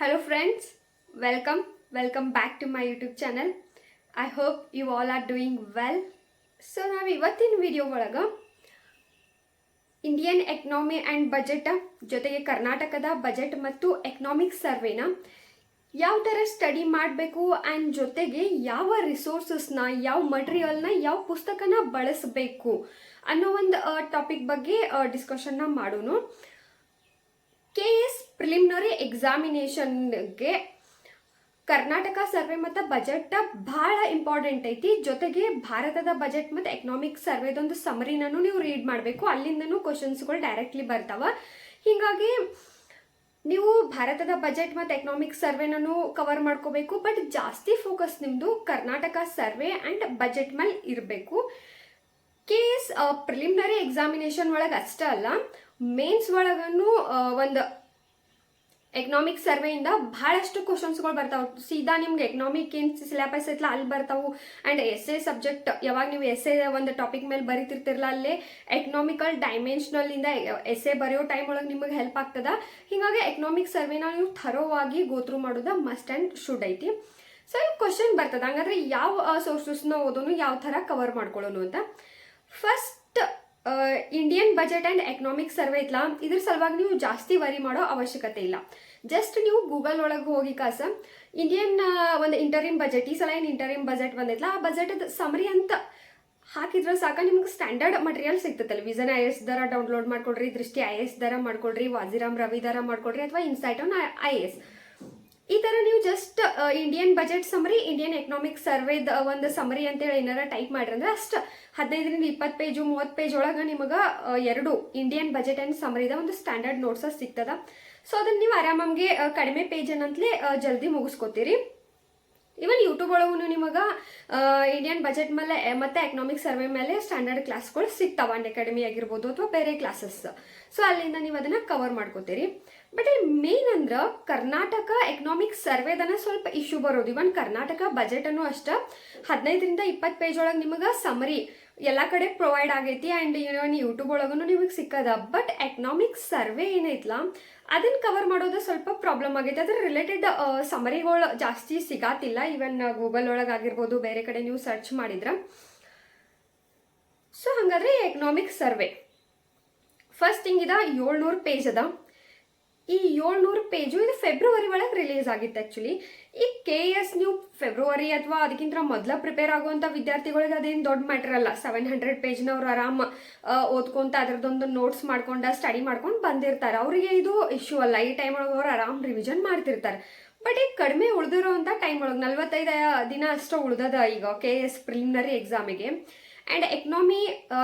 Hello friends, welcome, welcome back to my YouTube channel. I hope you all are doing well. So ನಾವು ಇವತ್ತಿನ video ಒಳಗೆ Indian economy and budget ಜೊತೆಗೆ ಕರ್ನಾಟಕದ budget ಮತ್ತು economic ಸರ್ವೆನ ಯಾವ ಥರ ಸ್ಟಡಿ ಮಾಡಬೇಕು ಆ್ಯಂಡ್ ಜೊತೆಗೆ ಯಾವ ರಿಸೋರ್ಸಸ್ನ ಯಾವ ಮಟೀರಿಯಲ್ನ ಯಾವ ಪುಸ್ತಕನ ಬಳಸಬೇಕು ಅನ್ನೋ ಒಂದು ಟಾಪಿಕ್ ಬಗ್ಗೆ ಡಿಸ್ಕಷನ್ನ ಮಾಡೋಣ ಕೆ ಎಸ್ ಪ್ರಿಲಿಮಿನರಿ ಎಕ್ಸಾಮಿನೇಷನ್ಗೆ ಕರ್ನಾಟಕ ಸರ್ವೆ ಮತ್ತು ಬಜೆಟ್ ಭಾಳ ಇಂಪಾರ್ಟೆಂಟ್ ಐತಿ. ಜೊತೆಗೆ ಭಾರತದ ಬಜೆಟ್ ಮತ್ತು ಎಕನಾಮಿಕ್ ಸರ್ವೆದೊಂದು ಸಮರಿನೂ ನೀವು ರೀಡ್ ಮಾಡಬೇಕು. ಅಲ್ಲಿಂದನೂ ಕ್ವಶನ್ಸ್ಗಳು ಡೈರೆಕ್ಟ್ಲಿ ಬರ್ತಾವೆ. ಹೀಗಾಗಿ ನೀವು ಭಾರತದ ಬಜೆಟ್ ಮತ್ತು ಎಕನಾಮಿಕ್ ಸರ್ವೆನೂ ಕವರ್ ಮಾಡ್ಕೋಬೇಕು. ಬಟ್ ಜಾಸ್ತಿ ಫೋಕಸ್ ನಿಮ್ಮದು ಕರ್ನಾಟಕ ಸರ್ವೆ ಆ್ಯಂಡ್ ಬಜೆಟ್ ಮೇಲೆ ಇರಬೇಕು. ಕೆ ಎಸ್ ಪ್ರಿಲಿಮಿನರಿ ಎಕ್ಸಾಮಿನೇಷನ್ ಒಳಗೆ ಅಷ್ಟೇ ಅಲ್ಲ. ಮೇನ್ಸ್ ಒಳಗೂ ಒಂದು ಎಕನಾಮಿಕ್ ಸರ್ವೆಯಿಂದ ಭಾಳಷ್ಟು ಕ್ವಶನ್ಸ್ಗಳು ಬರ್ತಾವೆ. ಸೀದಾ ನಿಮ್ಗೆ ಎಕನಾಮಿಕ್ ಏನು ಸಿಲೆಬಸ್ ಐತಲ್ಲ ಅಲ್ಲಿ ಬರ್ತಾವು. ಆ್ಯಂಡ್ ಎಸ್ ಎ ಸಬ್ಜೆಕ್ಟ್ ಯಾವಾಗ ನೀವು ಎಸ್ ಎ ಒಂದು ಟಾಪಿಕ್ ಮೇಲೆ ಬರೀತಿರ್ತಿರಲ್ಲ ಅಲ್ಲೇ ಎಕನಾಮಿಕಲ್ ಡೈಮೆನ್ಷನಲ್ಲಿಂದ ಎಸ್ ಎ ಬರೆಯೋ ಟೈಮ್ ಒಳಗೆ ನಿಮಗೆ ಹೆಲ್ಪ್ ಆಗ್ತದ. ಹೀಗಾಗಿ ಎಕನಾಮಿಕ್ ಸರ್ವೆನ ನೀವು ಥರೋವಾಗಿ ಗೋತ್ರು ಮಾಡೋದು ಮಸ್ಟ್ ಆ್ಯಂಡ್ ಶುಡ್ ಐತಿ. ಸೊ ಈ ಕ್ವಶನ್ ಬರ್ತದೆ. ಹಂಗಾದ್ರೆ ಯಾವ ಸೋರ್ಸಸ್ನ ಓದೋನು ಯಾವ ಥರ ಕವರ್ ಮಾಡ್ಕೊಳ್ಳೋನು ಅಂತ. First Indian budget and economic survey ಐತ್ಲ ಇದ್ರ ಸಲುವಾಗಿ ನೀವು ಜಾಸ್ತಿ ವರಿ ಮಾಡೋ ಅವಶ್ಯಕತೆ ಇಲ್ಲ. ಜಸ್ಟ್ ನೀವು ಗೂಗಲ್ ಒಳಗೆ ಹೋಗಿ ಕಾಸ ಇಂಡಿಯನ್ ಒಂದು ಇಂಟರಿಮ್ ಬಜೆಟ್ ಈ ಸಲ ಏನು ಇಂಟರಿಮ್ ಬಜೆಟ್ ಬಂದೈತಲ್ಲ ಆ ಬಜೆಟ್ ಸಮರಿ ಅಂತ ಹಾಕಿದ್ರೆ ಸಾಕ ನಿಮ್ಗೆ ಸ್ಟ್ಯಾಂಡರ್ಡ್ ಮಟೀರಿಯಲ್ ಸಿಗ್ತೈತಲ್ಲ ವಿಸನ್ ಐ ಎಸ್ ದರ ಡೌನ್ಲೋಡ್ ಮಾಡ್ಕೊಡ್ರಿ ದೃಷ್ಟಿ ಐ ಎಸ್ ದರ ಮಾಡ್ಕೊಳ್ರಿ ವಾಜಿರಾಮ್ ರವಿ ದರ ಮಾಡ್ಕೊಡ್ರಿ ಅಥವಾ ಇನ್ಸೈಟ್ ಆನ್ ಐ ಎಸ್ ಈ ಥರ ನೀವು just Indian budget summary Indian economic ಸರ್ವೇದ ಒಂದು ಸಮರಿ ಅಂತೇಳಿ ಏನಾರ ಟೈಪ್ ಮಾಡ್ರಿ ಅಂದ್ರೆ ಅಷ್ಟು ಹದಿನೈದರಿಂದ ಇಪ್ಪತ್ತು ಪೇಜು ಮೂವತ್ತು ಪೇಜ್ ಒಳಗೆ ನಿಮಗೆ ಎರಡು ಇಂಡಿಯನ್ ಬಜೆಟ್ ಆ್ಯಂಡ್ ಸಮರಿದ ಒಂದು ಸ್ಟ್ಯಾಂಡರ್ಡ್ ನೋಟ್ಸ ಸಿಗ್ತದ. ಸೊ ಅದನ್ನ ನೀವು ಆರಾಮಾಗೆ ಕಡಿಮೆ ಪೇಜ್ ಅನ್ನಂತಲೇ ಜಲ್ದಿ ಮುಗಿಸ್ಕೋತೀರಿ. ಇವನ್ ಯೂಟ್ಯೂಬ್ ಒಳಗೂ ನಿಮಗೆ ಇಂಡಿಯನ್ ಬಜೆಟ್ ಮೇಲೆ ಮತ್ತೆ ಎಕನಾಮಿಕ್ ಸರ್ವೆ ಮೇಲೆ ಸ್ಟ್ಯಾಂಡರ್ಡ್ ಕ್ಲಾಸ್ಗಳು ಸಿಗ್ತಾವ ಅಂಡ್ ಅಕಾಡೆಮಿ ಆಗಿರ್ಬೋದು ಅಥವಾ ಬೇರೆ ಕ್ಲಾಸಸ್ ಸೊ ಅಲ್ಲಿಂದ ನೀವು ಅದನ್ನ ಕವರ್ ಮಾಡ್ಕೋತೀರಿ. ಬಟ್ ಇಲ್ಲಿ ಮೇನ್ ಅಂದ್ರೆ ಕರ್ನಾಟಕ ಎಕನಾಮಿಕ್ ಸರ್ವೆದನ ಸ್ವಲ್ಪ ಇಶ್ಯೂ ಬರೋದು. ಇವನ್ ಕರ್ನಾಟಕ ಬಜೆಟ್ ಅನ್ನು ಅಷ್ಟ ಹದಿನೈದರಿಂದ ಇಪ್ಪತ್ತು ಪೇಜ್ ಒಳಗೆ ನಿಮಗೆ ಸಮರಿ ಎಲ್ಲ ಕಡೆ ಪ್ರೊವೈಡ್ ಆಗೈತಿ. ಆ್ಯಂಡ್ ಇವನ್ ಯೂಟ್ಯೂಬ್ ಒಳಗೂ ನಿಮಗೆ ಸಿಕ್ಕದ. ಬಟ್ ಎಕನಾಮಿಕ್ ಸರ್ವೆ ಏನೈತಲ್ಲ ಅದನ್ನು ಕವರ್ ಮಾಡೋದು ಸ್ವಲ್ಪ ಪ್ರಾಬ್ಲಮ್ ಆಗೈತೆ. ಅದ್ರ ರಿಲೇಟೆಡ್ ಸಮರಿಗಳು ಜಾಸ್ತಿ ಸಿಗಾತಿಲ್ಲ. ಈವನ್ ಗೂಗಲ್ ಒಳಗೆ ಆಗಿರ್ಬೋದು, ಬೇರೆ ಕಡೆ ನೀವು ಸರ್ಚ್ ಮಾಡಿದ್ರೆ. ಸೊ ಹಾಗಾದ್ರೆ ಎಕನಾಮಿಕ್ ಸರ್ವೆ ಫಸ್ಟ್ ಹಿಂಗಿದ ಏಳ್ನೂರು ಪೇಜ್ ಅದ. ಈ ಏಳ್ನೂರು ಪೇಜು ಇದು ಫೆಬ್ರವರಿ ಒಳಗೆ ರಿಲೀಸ್ ಆಗಿತ್ತು ಆ್ಯಕ್ಚುಲಿ ಈ ಕೆ ಎಸ್ ನೀವು ಫೆಬ್ರವರಿ ಅಥವಾ ಅದಕ್ಕಿಂತ ಮೊದಲ ಪ್ರಿಪೇರ್ ಆಗುವಂಥ ವಿದ್ಯಾರ್ಥಿಗಳಿಗೆ ಅದೇನು ದೊಡ್ಡ ಮ್ಯಾಟ್ರ್ ಅಲ್ಲ. ಸೆವೆನ್ ಹಂಡ್ರೆಡ್ ಪೇಜ್ನವ್ರು ಆರಾಮ ಓದ್ಕೊಂತ ಅದರದ್ದೊಂದು ನೋಟ್ಸ್ ಮಾಡ್ಕೊಂಡು ಸ್ಟಡಿ ಮಾಡ್ಕೊಂಡು ಬಂದಿರ್ತಾರೆ. ಅವರಿಗೆ ಇದು ಇಶ್ಯೂ ಅಲ್ಲ. ಈ ಟೈಮ್ ಒಳಗೆ ಅವ್ರು ಆರಾಮ್ ರಿವಿಷನ್ ಮಾಡ್ತಿರ್ತಾರೆ. ಬಟ್ ಈಗ ಕಡಿಮೆ ಉಳಿದಿರೋಂಥ ಟೈಮ್ ಒಳಗೆ, ನಲ್ವತ್ತೈದು ದಿನ ಅಷ್ಟು ಉಳ್ದದ ಈಗ K S preliminary ಎಕ್ಸಾಮಿಗೆ and economy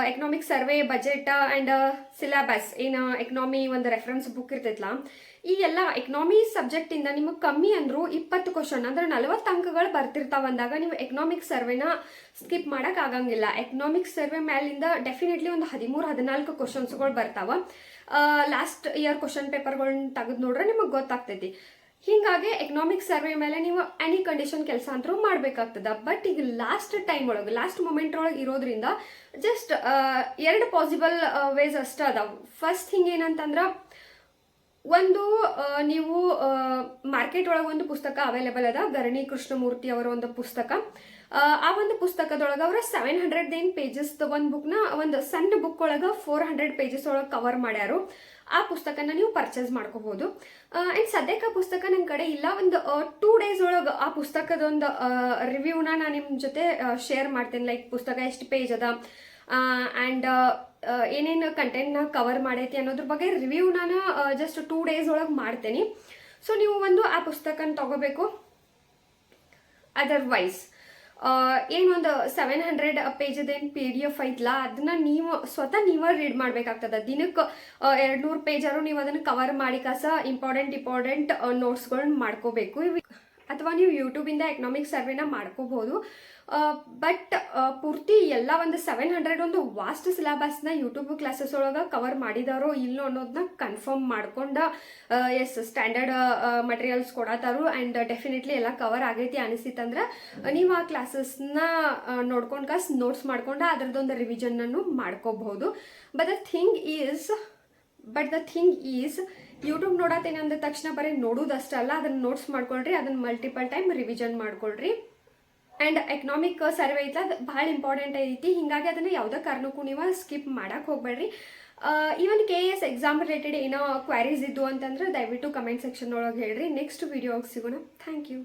economic survey budget and syllabus ಏನು ಎಕನಾಮಿ ಒಂದು ರೆಫರೆನ್ಸ್ ಬುಕ್ ಇರ್ತೈತಲ್ಲ ಈ ಎಲ್ಲ ಎಕನಾಮಿ ಸಬ್ಜೆಕ್ಟಿಂದ ನಿಮಗೆ ಕಮ್ಮಿ ಅಂದರೂ ಇಪ್ಪತ್ತು ಕ್ವಶನ್ ಅಂದ್ರೆ ನಲವತ್ತು ಅಂಕಗಳು ಬರ್ತಿರ್ತಾವೆ ಅಂದಾಗ ನೀವು ಎಕನಾಮಿಕ್ ಸರ್ವೆನ ಸ್ಕಿಪ್ ಮಾಡೋಕೆ ಆಗಂಗಿಲ್ಲ. ಎಕನಾಮಿಕ್ ಸರ್ವೆ ಮೇಲಿಂದ ಡೆಫಿನೆಟ್ಲಿ ಒಂದು ಹದಿಮೂರು, ಹದಿನಾಲ್ಕು ಕ್ವಶನ್ಸ್ಗಳು ಬರ್ತಾವ. ಲಾಸ್ಟ್ ಇಯರ್ ಕ್ವಶನ್ ಪೇಪರ್ಗಳನ್ನ ತೆಗೆದು ನೋಡ್ರೆ ನಿಮಗೆ ಗೊತ್ತಾಗ್ತೈತಿ. ಹೀಗಾಗಿ ಎಕನಾಮಿಕ್ ಸರ್ವೆ ಮೇಲೆ ನೀವು ಎನಿ ಕಂಡೀಷನ್ ಕೆಲಸ ಅಂತರೂ ಮಾಡಬೇಕಾಗ್ತದ. ಬಟ್ ಈಗ ಲಾಸ್ಟ್ ಟೈಮ್ ಒಳಗೆ ಲಾಸ್ಟ್ ಮೂಮೆಂಟ್ ಒಳಗೆ ಇರೋದ್ರಿಂದ ಜಸ್ಟ್ ಎರಡು ಪಾಸಿಬಲ್ ವೇಸ್ ಅಷ್ಟೇ ಅದಾವ. ಫಸ್ಟ್ ಹಿಂಗೆ ಏನಂತಂದ್ರೆ ಒಂದು ನೀವು ಮಾರ್ಕೆಟ್ ಒಳಗೆ ಒಂದು ಪುಸ್ತಕ ಅವೈಲೇಬಲ್ ಅದ, ಗರಣಿ ಕೃಷ್ಣಮೂರ್ತಿ ಅವರ ಒಂದು ಪುಸ್ತಕ. ಆ ಒಂದು ಪುಸ್ತಕದೊಳಗೆ ಅವರ ಸೆವೆನ್ ಹಂಡ್ರೆಡ್ ಏನ್ ಪೇಜಸ್ ಒಂದು ಬುಕ್ನ ಒಂದು ಸಣ್ಣ ಬುಕ್ ಒಳಗೆ ಫೋರ್ ಹಂಡ್ರೆಡ್ ಪೇಜಸ್ ಒಳಗೆ ಕವರ್ ಮಾಡ್ಯಾರು. ಆ ಪುಸ್ತಕನ ನೀವು ಪರ್ಚೇಸ್ ಮಾಡ್ಕೋಬಹುದು ಅಂಡ್ ಸದ್ಯಕ್ಕೆ ಆ ಪುಸ್ತಕ ನನ್ನ ಕಡೆ ಇಲ್ಲ. ಒಂದು ಟೂ ಡೇಸ್ ಒಳಗೆ ಆ ಪುಸ್ತಕದ ಒಂದು ರಿವ್ಯೂನ ನಾನು ನಿಮ್ಮ ಜೊತೆ ಶೇರ್ ಮಾಡ್ತೇನೆ. ಲೈಕ್ ಪುಸ್ತಕ ಎಷ್ಟು ಪೇಜ್ ಅದ? ಆ್ಯಂಡ್ ಏನೇನು ಕಂಟೆಂಟ್ನ ಕವರ್ ಮಾಡೈತಿ ಅನ್ನೋದ್ರ ಬಗ್ಗೆ ರಿವ್ಯೂ ನಾನು ಜಸ್ಟ್ ಟೂ ಡೇಸ್ ಒಳಗೆ ಮಾಡ್ತೇನೆ. ಸೊ ನೀವು ಒಂದು ಆ ಪುಸ್ತಕನ ತಗೋಬೇಕು. ಅದರ್ವೈಸ್ ಏನು ಒಂದು ಸೆವೆನ್ ಹಂಡ್ರೆಡ್ ಪೇಜದೇನು ಪಿ ಡಿ ಎಫ್ ಐತಲ್ಲ ಅದನ್ನ ನೀವು ಸ್ವತಃ ನೀವೇ ರೀಡ್ ಮಾಡ್ಬೇಕಾಗ್ತದ. ದಿನಕ್ಕೆ ಎರಡು ನೂರು ಪೇಜಾರು ನೀವು ಅದನ್ನು ಕವರ್ ಮಾಡಿ ಕಸ ಇಂಪಾರ್ಟೆಂಟ್ ಇಂಪಾರ್ಟೆಂಟ್ ನೋಟ್ಸ್ಗಳನ್ನ ಮಾಡ್ಕೋಬೇಕು. ಅಥವಾ ನೀವು ಯೂಟ್ಯೂಬಿಂದ ಎಕನಾಮಿಕ್ ಸರ್ವೆನ ಮಾಡ್ಕೋಬಹುದು ಬಟ್ ಪೂರ್ತಿ ಎಲ್ಲ ಒಂದು ಸೆವೆನ್ ಹಂಡ್ರೆಡ್ ಒಂದು ವಾಸ್ಟ್ ಸಿಲೆಬಸ್ನ ಯೂಟ್ಯೂಬ್ ಕ್ಲಾಸಸ್ ಒಳಗೆ ಕವರ್ ಮಾಡಿದಾರೋ ಇಲ್ಲೋ ಅನ್ನೋದನ್ನ ಕನ್ಫರ್ಮ್ ಮಾಡ್ಕೊಂಡು ಎಸ್ ಸ್ಟ್ಯಾಂಡರ್ಡ್ ಮಟೀರಿಯಲ್ಸ್ ಕೊಡತ್ತಾರು ಆ್ಯಂಡ್ ಡೆಫಿನೆಟ್ಲಿ ಎಲ್ಲ ಕವರ್ ಆಗೈತಿ ಅನಿಸಿತ್ತಂದ್ರೆ ನೀವು ಆ ಕ್ಲಾಸಸ್ನ ನೋಡ್ಕೊಂಡು ಕಾಸ್ ನೋಟ್ಸ್ ಮಾಡ್ಕೊಂಡು ಅದರದ್ದೊಂದು ರಿವಿಷನ್ನನ್ನು ಮಾಡ್ಕೋಬಹುದು. But the thing is but the thing is YouTube ನೋಡತ್ತೇನೆ ಅಂದ ತಕ್ಷಣ ಬರೀ ನೋಡೋದಷ್ಟಲ್ಲ ಅದನ್ನು ನೋಟ್ಸ್ ಮಾಡ್ಕೊಳ್ರಿ, ಅದನ್ನು ಮಲ್ಟಿಪಲ್ ಟೈಮ್ ರಿವಿಜನ್ ಮಾಡ್ಕೊಳ್ರಿ. ಆ್ಯಂಡ್ ಎಕನಾಮಿಕ್ ಸರ್ವೆ ಐತಲ್ಲ ಅದು ಭಾಳ ಇಂಪಾರ್ಟೆಂಟ್ ಐತಿ, ಹಿಂಗಾಗಿ ಅದನ್ನು ಯಾವುದೇ ಕಾರಣಕ್ಕೂ ನೀವು ಸ್ಕಿಪ್ ಮಾಡೋಕ್ಕೆ ಹೋಗ್ಬೇಡ್ರಿ. Even K S exam related ಏನೋ ಕ್ವಾರೀಸ್ ಇದ್ದು ಅಂತಂದ್ರೆ ದಯವಿಟ್ಟು ಕಮೆಂಟ್ ಸೆಕ್ಷನ್ ಒಳಗೆ ಹೇಳ್ರಿ. ನೆಕ್ಸ್ಟ್ ವಿಡಿಯೋಗೆ ಸಿಗೋಣ. Thank you